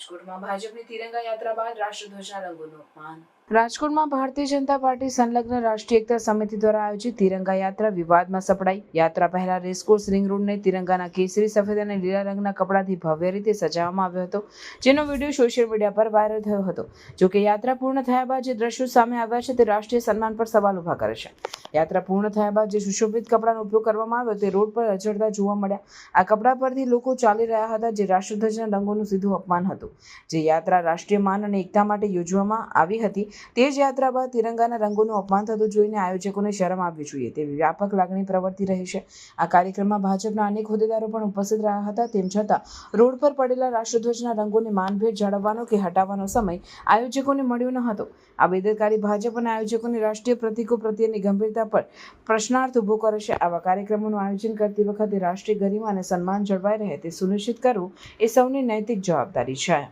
રાજકોટમાં ભાજપની તિરંગા યાત્રા બાદ રાષ્ટ્રધ્વજના રંગોનું અપમાન રાજકોટમાં ભારતીય જનતા પાર્ટી સંલગ્ન રાષ્ટ્રીય એકતા સમિતિ દ્વારા આયોજિત તિરંગા યાત્રા વિવાદમાં સપડાઈ. યાત્રા પહેલા રેસકોર્સ રિંગ રોડને તિરંગાના કેસરી, સફેદ અને લીલા રંગના કપડાથી ભવ્ય રીતે સજાવવામાં આવ્યો હતો, જેનો વીડિયો સોશિયલ મીડિયા પર વાયરલ થયો હતો. જો કે યાત્રા પૂર્ણ થયા બાદ જે દ્રશ્યો સામે આવ્યા છે તે રાષ્ટ્રીય સન્માન પર સવાલ ઊભા કરે છે. યાત્રા પૂર્ણ થયા બાદ જે સુશોભિત કપડાનો ઉપયોગ કરવામાં આવ્યો તે રોડ પર અચડતા જોવા મળ્યા. આ કપડા પરથી લોકો ચાલી રહ્યા હતા જે રાષ્ટ્રધ્વજના રંગોનું સીધું અપમાન હતું. જે યાત્રા રાષ્ટ્રીય માન અને એકતા માટે યોજવામાં આવી હતી તે જ યાત્રા બાદ તિરંગાના રંગોનું અપમાન થતું જોઈને આયોજકોને શરમ આપવી જોઈએ. તેવી વ્યાપક લાગણી પ્રવર્તી રહી છે. આ કાર્યક્રમમાં ભાજપના અનેક હોદ્દેદારો પણ ઉપસ્થિત રહ્યા હતા. તેમ છતાં, રોડ પર પડેલા રાષ્ટ્રધ્વજના રંગોને માનભેટ જાળવવાનો કે હટાવવાનો સમય આયોજકોને મળ્યો ન હતો. આ બેદરકારી ભાજપ અને આયોજકોની રાષ્ટ્રીય પ્રતિકો પ્રત્યેની ગંભીરતા પર પ્રશ્નાર્થ ઊભો કરે છે. આવા કાર્યક્રમોનું આયોજન કરતી વખતે રાષ્ટ્રીય ગરિમા અને સન્માન જળવાઈ રહે તે સુનિશ્ચિત કરવું એ સૌની નૈતિક જવાબદારી છે.